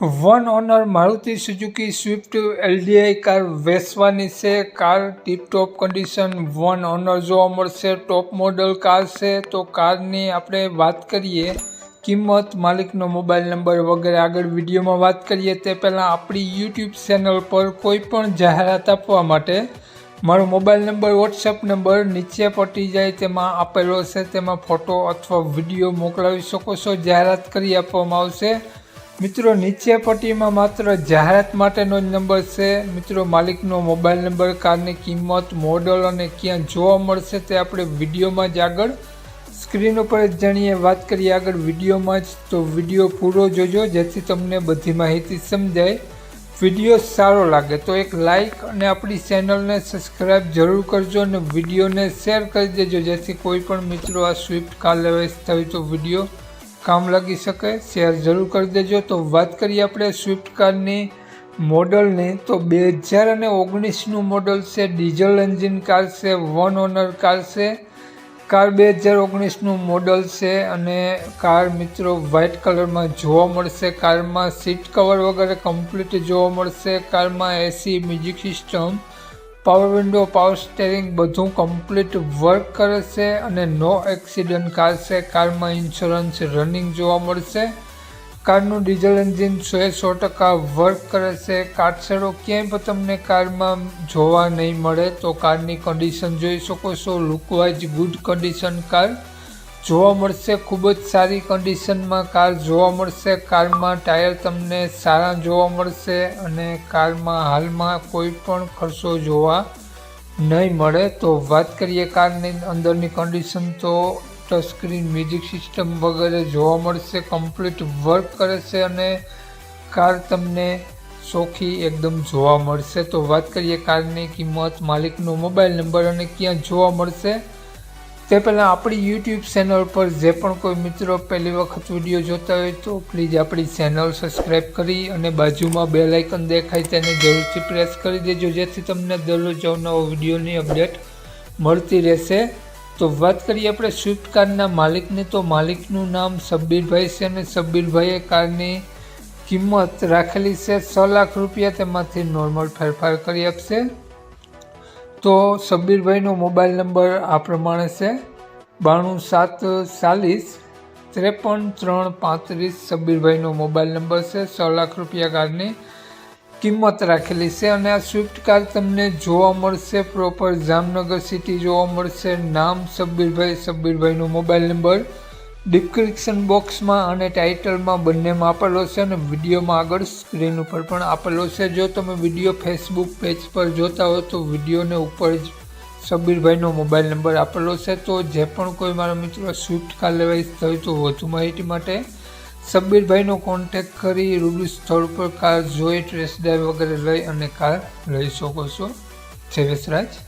One owner Maruti Suzuki Swift LDI car વેચવાની છે. Car tiptop condition one owner જોવા મળશે. ટોપ મોડલ કાર છે. તો કારની આપણે વાત કરીએ કિંમત, માલિકનો મોબાઈલ નંબર વગેરે. આગળ વિડીયોમાં વાત કરીએ તે પહેલાં આપણી યુટ્યુબ ચેનલ પર કોઈ પણ જાહેરાત આપવા માટે મારો મોબાઈલ નંબર વોટ્સએપ નંબર નીચે પટી જાય તેમાં આપેલો છે. તેમાં ફોટો અથવા વીડિયો મોકલાવી શકો છો. જાહેરાત કરી આપવામાં આવશે. મિત્રો, નીચે પટ્ટીમાં માત્ર જાહેરાત માટેનો જ નંબર છે. મિત્રો, માલિકનો મોબાઈલ નંબર, કારની કિંમત, મોડલ અને ક્યાં જોવા મળશે તે આપણે વિડીયોમાં જ આગળ સ્ક્રીન ઉપર જ જાણીએ. વાત કરીએ આગળ વિડીયોમાં જ. તો વીડિયો પૂરો જોજો, જેથી તમને બધી માહિતી સમજાય. વીડિયો સારો લાગે તો એક લાઈક અને આપણી ચેનલને સબસ્ક્રાઈબ જરૂર કરજો અને વિડીયોને શેર કરી દેજો, જેથી કોઈ પણ મિત્રો આ સ્વિફ્ટ કાર લેવા ઈચ્છતા તો વીડિયો કામ લાગી શકે, શેર જરૂર કરી દેજો. તો વાત કરીએ આપણે સ્વિફ્ટ કારની મોડલની. તો બે હજાર અને ઓગણીસનું મોડલ છે, ડીઝલ એન્જિન કાર છે, વન ઓનર કાર છે. કાર બે હજાર ઓગણીસનું મોડલ છે અને કાર મિત્રો વ્હાઇટ કલરમાં જોવા મળશે. કારમાં સીટ કવર વગેરે કમ્પ્લીટ જોવા મળશે. કારમાં AC, music system power window power steering બધું કમ્પ્લીટ વર્ક કરે છે અને નો એક્સિડન્ટ કાર છે. કારમાં ઇન્સ્યોરન્સ રનિંગ જોવા મળશે. કારનું ડીઝલ એન્જિન સો સો ટકા વર્ક કરે છે. કાટછેડો ક્યાંય પણ તમને કારમાં જોવા નહીં મળે તો કારની કન્ડિશન જોઈ શકો છો. લુકવાઇઝ ગુડ કન્ડિશન કાર જોવા મળશે ખૂબ જ સારી કન્ડિશનમાં કાર જોવા મળશે, કારમાં ટાયર તમને સારા જોવા મળશે અને કારમાં હાલમાં કોઈ પણ ખર્ચો જોવા નહીં મળે. તો વાત કરીએ કારની અંદરની કન્ડિશન તો ટચ સ્ક્રીન મ્યુઝિક સિસ્ટમ વગેરે જોવા મળશે કમ્પ્લીટ વર્ક કરે છે અને કાર તમને ચોખ્ખી એકદમ જોવા મળશે. તો વાત કરીએ કારની કિંમત, માલિકનો મોબાઈલ નંબર અને ક્યાં જોવા મળશે? તે પહેલાં આપણી યુટ્યુબ ચેનલ પર જે પણ કોઈ મિત્રો પહેલી વખત વીડિયો જોતા હોય તો પ્લીઝ આપણી ચેનલ સબસ્ક્રાઈબ કરી અને બાજુમાં બે લાઇકન દેખાય તેને જરૂરથી પ્રેસ કરી દેજો, જેથી તમને દરરોજ નવો વિડીયોની અપડેટ મળતી રહેશે. તો વાત કરીએ આપણે સ્વિફ્ટ કારના માલિકની. તો માલિકનું નામ સબ્બીરભાઈ છે અને સબ્બીરભાઈએ કારની કિંમત રાખેલી છે છ લાખ રૂપિયા. તેમાંથી નોર્મલ ફેરફાર કરી આપશે. તો સબ્બીરભાઈનો મોબાઈલ નંબર આ પ્રમાણે છે. બાણું સાત ચાલીસ ત્રેપન ત્રણ પાંત્રીસ સબ્બીરભાઈનો મોબાઈલ નંબર છે. છ લાખ રૂપિયા કારની કિંમત રાખેલી છે અને આ સ્વિફ્ટ કાર તમને જોવા મળશે. પ્રોપર જામનગર સિટી જોવા મળશે. નામ સબ્બીરભાઈ સબ્બીરભાઈનો મોબાઈલ નંબર ડિસ્ક્રિપ્શન બોક્સમાં અને ટાઇટલમાં બંનેમાં આપેલો છે અને વિડીયોમાં આગળ સ્ક્રીન ઉપર પણ આપેલો છે. જો તમે વીડિયો ફેસબુક પેજ પર જોતા હો તો વિડીયોને ઉપર જ સબ્બીરભાઈનો મોબાઈલ નંબર આપેલો છે. તો જે પણ કોઈ મારા મિત્રો સ્વિફ્ટ કાર લેવા ઈચ્છતા હોય તો વધુ માહિતી માટે સબ્બીરભાઈનો કોન્ટેક કરી રૂબરૂ સ્થળ પર કાર જોઈ ટ્રેસ ડ્રાઈવ વગેરે લઈ અને કાર લઈ શકો છો. જય રાજ